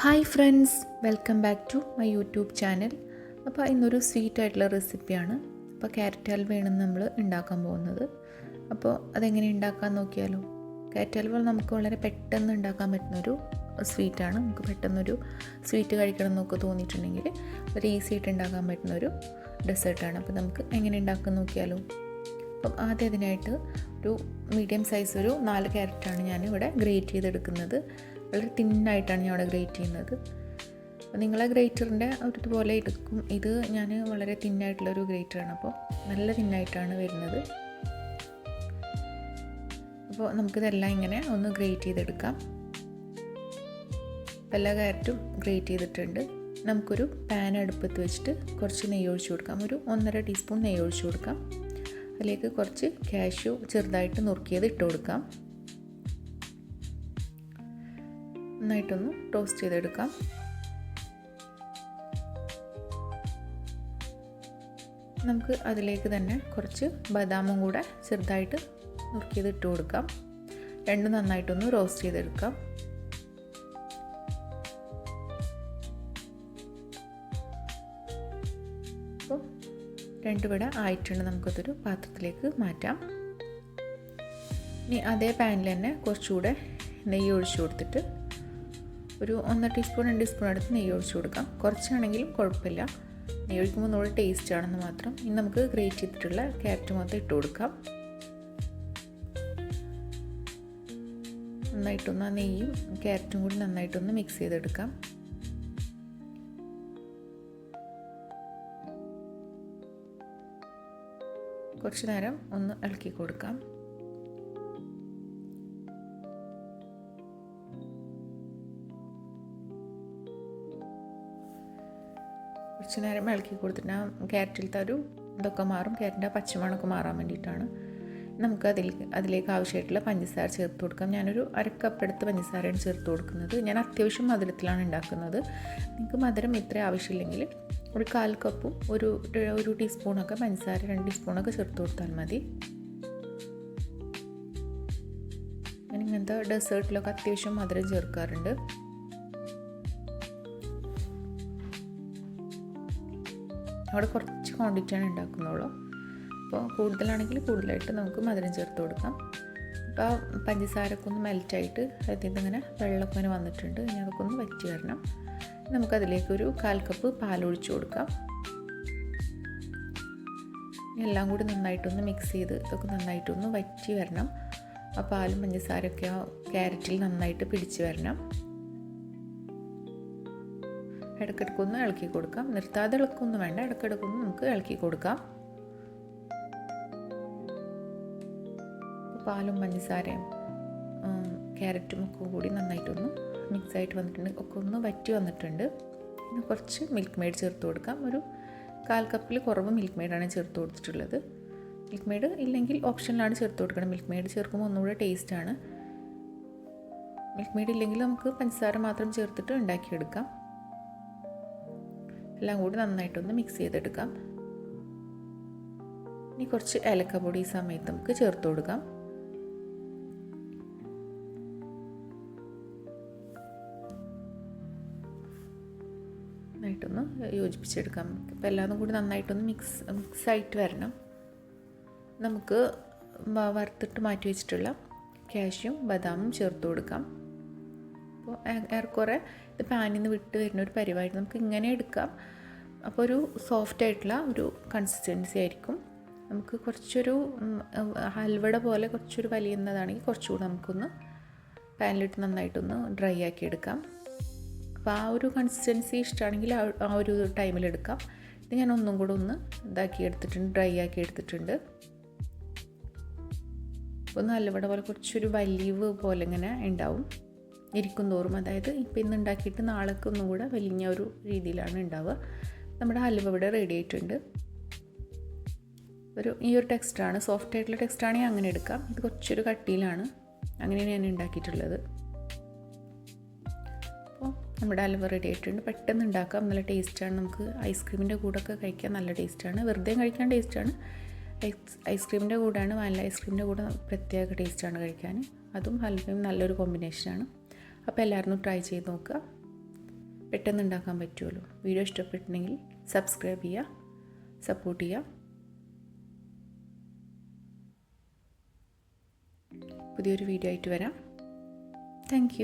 Hi friends welcome back to my YouTube channel അപ്പോൾ ഇന്നൊരു sweet ആയിട്ടുള്ള റെസിപ്പിയാണ് അപ്പോൾ ക്യാരറ്റ് ഹൽവയാണ് നമ്മൾ ഉണ്ടാക്കാൻ പോകുന്നത്. അപ്പോൾ അതെങ്ങനെ ഉണ്ടാക്കാൻ നോക്കിയാലോ? ക്യാരറ്റ് ഹൽവ നമുക്ക് വളരെ പെട്ടെന്ന് ഉണ്ടാക്കാൻ പറ്റുന്നൊരു സ്വീറ്റാണ് നമുക്ക് പെട്ടെന്നൊരു സ്വീറ്റ് കഴിക്കണം എന്നൊക്കെ തോന്നിയിട്ടുണ്ടെങ്കിൽ വളരെ ഈസി ആയിട്ട് ഉണ്ടാക്കാൻ പറ്റുന്നൊരു ഡെസേർട്ടാണ് അപ്പോൾ നമുക്ക് എങ്ങനെ ഉണ്ടാക്കാൻ നോക്കിയാലോ? അപ്പം ആദ്യം അതിനായിട്ട് ഒരു മീഡിയം സൈസ് ഒരു നാല് ക്യാരറ്റാണ് ഞാൻ ഇവിടെ ഗ്രേറ്റ് ചെയ്തെടുക്കുന്നത്. വളരെ തിന്നായിട്ടാണ് ഞാൻ അവിടെ ഗ്രേറ്റ് ചെയ്യുന്നത്. അപ്പോൾ നിങ്ങളെ ഗ്രേറ്ററിന്റെ ഒരു ഇതുപോലെ എടുക്കും. ഇത് ഞാൻ വളരെ തിന്നായിട്ടുള്ളൊരു ഗ്രേറ്ററാണ് അപ്പോൾ നല്ല തിന്നായിട്ടാണ് വരുന്നത്. അപ്പോൾ നമുക്കിതെല്ലാം ഇങ്ങനെ ഒന്ന് ഗ്രേറ്റ് ചെയ്തെടുക്കാം. എല്ലാ കാര്യത്തും ഗ്രേറ്റ് ചെയ്തിട്ടുണ്ട്. നമുക്കൊരു പാൻ അടുപ്പത്ത് വെച്ചിട്ട് കുറച്ച് നെയ്യ് ഒഴിച്ചു കൊടുക്കാം. ഒരു ഒന്നര ടീസ്പൂൺ നെയ്യ് ഒഴിച്ചു കൊടുക്കാം. അതിലേക്ക് കുറച്ച് കാഷ്യൂ ചെറുതായിട്ട് നുറുക്കിയത് ഇട്ട് കൊടുക്കാം. നന്നായിട്ടൊന്ന് ടോസ്റ്റ് ചെയ്തെടുക്കാം. നമുക്ക് അതിലേക്ക് തന്നെ കുറച്ച് ബദാമും കൂടെ ചെറുതായിട്ട് നുറുക്കിയത് ഇട്ട് കൊടുക്കാം. രണ്ടും നന്നായിട്ടൊന്ന് റോസ്റ്റ് ചെയ്തെടുക്കാം. അപ്പോൾ വട ആയിട്ടുണ്ട്. നമുക്കതൊരു പാത്രത്തിലേക്ക് മാറ്റാം. ഇനി അതേ പാനിൽ തന്നെ കുറച്ചുകൂടെ നെയ്യ് ഒഴിച്ചു കൊടുത്തിട്ട് ഒരു ഒന്നര ടീസ്പൂൺ രണ്ട് ടീസ്പൂൺ എടുത്ത് നെയ്യ് ഒഴിച്ചു കൊടുക്കാം. കുറച്ചാണെങ്കിലും കുഴപ്പമില്ല. നെയ്യ് ഒഴിക്കുമ്പോൾ നമ്മുടെ ടേസ്റ്റ് ആണെന്ന് മാത്രം. ഇനി നമുക്ക് ഗ്രേറ്റ് ചെയ്തിട്ടുള്ള ക്യാരറ്റ് മൊത്തം ഇട്ട് കൊടുക്കാം. നന്നായിട്ടൊന്ന് ആ നെയ്യും ക്യാരറ്റും കൂടി നന്നായിട്ടൊന്ന് മിക്സ് ചെയ്തെടുക്കാം. കുറച്ച് നേരം ഒന്ന് ഇളക്കി കൊടുക്കാം. കുറച്ച് നേരം ഇളക്കി കൊടുത്തിട്ട് ആ ക്യാരറ്റിലത്തെ ഒരു ഇതൊക്കെ മാറും. ക്യാരറ്റിന്റെ ആ പച്ചമണമൊക്കെ മാറാൻ വേണ്ടിയിട്ടാണ്. നമുക്ക് അതിൽ അതിലേക്ക് ആവശ്യമായിട്ടുള്ള പഞ്ചസാര ചേർത്ത് കൊടുക്കാം. ഞാനൊരു അരക്കപ്പ് എടുത്ത് പഞ്ചസാരയാണ് ചേർത്ത് കൊടുക്കുന്നത്. ഞാൻ അത്യാവശ്യം മധുരത്തിലാണ് ഉണ്ടാക്കുന്നത്. നിങ്ങൾക്ക് മധുരം ഇത്ര ആവശ്യമില്ലെങ്കിൽ ഒരു കാൽ കപ്പും ഒരു ഒരു ടീസ്പൂണൊക്കെ പഞ്ചസാര രണ്ട് ടീസ്പൂണൊക്കെ ചേർത്ത് കൊടുത്താൽ മതി. ഞാൻ ഇങ്ങനത്തെ ഡെസേർട്ടിലൊക്കെ അത്യാവശ്യം മധുരം ചേർക്കാറുണ്ട്. അവിടെ കുറച്ച് ക്വാണ്ടിറ്റിയാണ് ഉണ്ടാക്കുന്നുള്ളൂ. അപ്പോൾ കൂടുതലാണെങ്കിൽ കൂടുതലായിട്ട് നമുക്ക് മധുരം ചേർത്ത് കൊടുക്കാം. അപ്പോൾ പഞ്ചസാരൊക്കെ ഒന്ന് മെൽറ്റായിട്ട് അതിൽ ഇങ്ങനെ വെള്ളമൊക്കെ ഇങ്ങനെ വന്നിട്ടുണ്ട്. ഇനി അതൊക്കെ ഒന്ന് വറ്റി വരണം. നമുക്കതിലേക്കൊരു കാൽ കപ്പ് പാലൊഴിച്ച് കൊടുക്കാം. എല്ലാം കൂടി നന്നായിട്ടൊന്ന് മിക്സ് ചെയ്ത് ഇതൊക്കെ നന്നായിട്ടൊന്ന് വറ്റി വരണം. ആ പാലും പഞ്ചസാരയൊക്കെ ആ ക്യാരറ്റിൽ നന്നായിട്ട് പിടിച്ച് വരണം. ഇടയ്ക്കിടയ്ക്കൊന്ന് ഇളക്കി കൊടുക്കാം. നിർത്താതെ ഇളക്കൊന്നും വേണ്ട. ഇടയ്ക്കിടയ്ക്കൊന്ന് നമുക്ക് ഇളക്കി കൊടുക്കാം. പാലും പഞ്ചസാരയും ക്യാരറ്റും ഒക്കെ കൂടി നന്നായിട്ടൊന്ന് മിക്സ് ആയിട്ട് വന്നിട്ടുണ്ട്. ഒക്കെ ഒന്ന് വറ്റി വന്നിട്ടുണ്ട്. പിന്നെ കുറച്ച് മിൽക്ക് മെയ്ഡ് ചേർത്ത് കൊടുക്കാം. ഒരു കാൽ കപ്പിൽ കുറവ് മിൽക്ക് മെയ്ഡാണ് ചേർത്ത് കൊടുത്തിട്ടുള്ളത്. മിൽക്ക് മെയ്ഡ് ഇല്ലെങ്കിൽ ഓപ്ഷനിലാണ് ചേർത്ത് കൊടുക്കണം. മിൽക്ക് മെയ്ഡ് ചേർക്കുമ്പോൾ ഒന്നുകൂടെ ടേസ്റ്റാണ് മിൽക്ക് മെയ്ഡ് ഇല്ലെങ്കിൽ നമുക്ക് പഞ്ചസാര മാത്രം ചേർത്തിട്ട് ഉണ്ടാക്കിയെടുക്കാം. എല്ലാം കൂടി നന്നായിട്ടൊന്ന് മിക്സ് ചെയ്തെടുക്കാം. ഇനി കുറച്ച് ഏലക്കപ്പൊടി ഈ സമയത്ത് നമുക്ക് ചേർത്ത് കൊടുക്കാം. നന്നായിട്ടൊന്ന് യോജിപ്പിച്ചെടുക്കാം. അപ്പോൾ എല്ലാതും കൂടി നന്നായിട്ടൊന്ന് മിക്സ് മിക്സ് ആയിട്ട് വരണം. നമുക്ക് വറുത്തിട്ട് മാറ്റി വെച്ചിട്ടുള്ള കാഷ്യും ബദാമും ചേർത്ത് കൊടുക്കാം. അപ്പോൾ ഏറെക്കുറെ ഇത് പാനിൽ നിന്ന് വിട്ട് വരുന്ന ഒരു പരിപാടി നമുക്ക് ഇങ്ങനെ എടുക്കാം. അപ്പോൾ ഒരു സോഫ്റ്റ് ആയിട്ടുള്ള ഒരു കൺസിസ്റ്റൻസി ആയിരിക്കും. നമുക്ക് കുറച്ചൊരു ഹൽവട പോലെ കുറച്ചൊരു വലിയുന്നതാണെങ്കിൽ കുറച്ചുകൂടെ നമുക്കൊന്ന് പാനിലിട്ട് നന്നായിട്ടൊന്ന് ഡ്രൈ ആക്കി എടുക്കാം. അപ്പോൾ ആ ഒരു കൺസിസ്റ്റൻസി ഇഷ്ടമാണെങ്കിൽ ആ ഒരു ടൈമിൽ എടുക്കാം. ഇത് ഞാൻ ഒന്നും കൂടെ ഒന്ന് ഇതാക്കി എടുത്തിട്ടുണ്ട് ഡ്രൈ ആക്കി എടുത്തിട്ടുണ്ട്. അപ്പോൾ നല്ലവട പോലെ കുറച്ചൊരു വലിവ് പോലെ ഇങ്ങനെ ഉണ്ടാവും. ഇരിക്കും തോറും അതായത് ഇപ്പം ഇന്ന് ഉണ്ടാക്കിയിട്ട് നാളേക്ക് ഒന്നും കൂടെ വലിഞ്ഞ ഒരു രീതിയിലാണ് ഉണ്ടാവുക. നമ്മുടെ ഹലുവ ഇവിടെ റെഡി ആയിട്ടുണ്ട്. ഒരു ഈ ഒരു ടെക്സ്റ്റാണ് സോഫ്റ്റ് ആയിട്ടുള്ള ടെക്സ്റ്റാണെങ്കിൽ അങ്ങനെ എടുക്കാം. ഇത് കുറച്ചൊരു കട്ടിയിലാണ്. അങ്ങനെയാണ് ഞാൻ ഉണ്ടാക്കിയിട്ടുള്ളത്. അപ്പോൾ നമ്മുടെ ഹലുവ റെഡി ആയിട്ടുണ്ട്. പെട്ടെന്ന് ഉണ്ടാക്കാം. നല്ല ടേസ്റ്റാണ് നമുക്ക് ഐസ്ക്രീമിന്റെ ഒക്കെ കഴിക്കാൻ നല്ല ടേസ്റ്റാണ് വെറുതെ കഴിക്കാൻ ടേസ്റ്റാണ് ഐസ് ഐസ്ക്രീമിന്റെ കൂടെയാണ് വാനില ഐസ്ക്രീമിന്റെ കൂടെ പ്രത്യേക ടേസ്റ്റാണ് കഴിക്കാൻ. അതും ഹൽവയും നല്ലൊരു കോമ്പിനേഷനാണ് അപ്പോൾ എല്ലാവരും ട്രൈ ചെയ്ത് നോക്കുക. പെട്ടെന്ന് ഉണ്ടാക്കാൻ പറ്റുമല്ലോ. വീഡിയോ ഇഷ്ടപ്പെട്ടിട്ടുണ്ടെങ്കിൽ സബ്സ്ക്രൈബ് ചെയ്യുക സപ്പോർട്ട് ചെയ്യുക. പുതിയൊരു വീഡിയോ ആയിട്ട് വരാം. താങ്ക്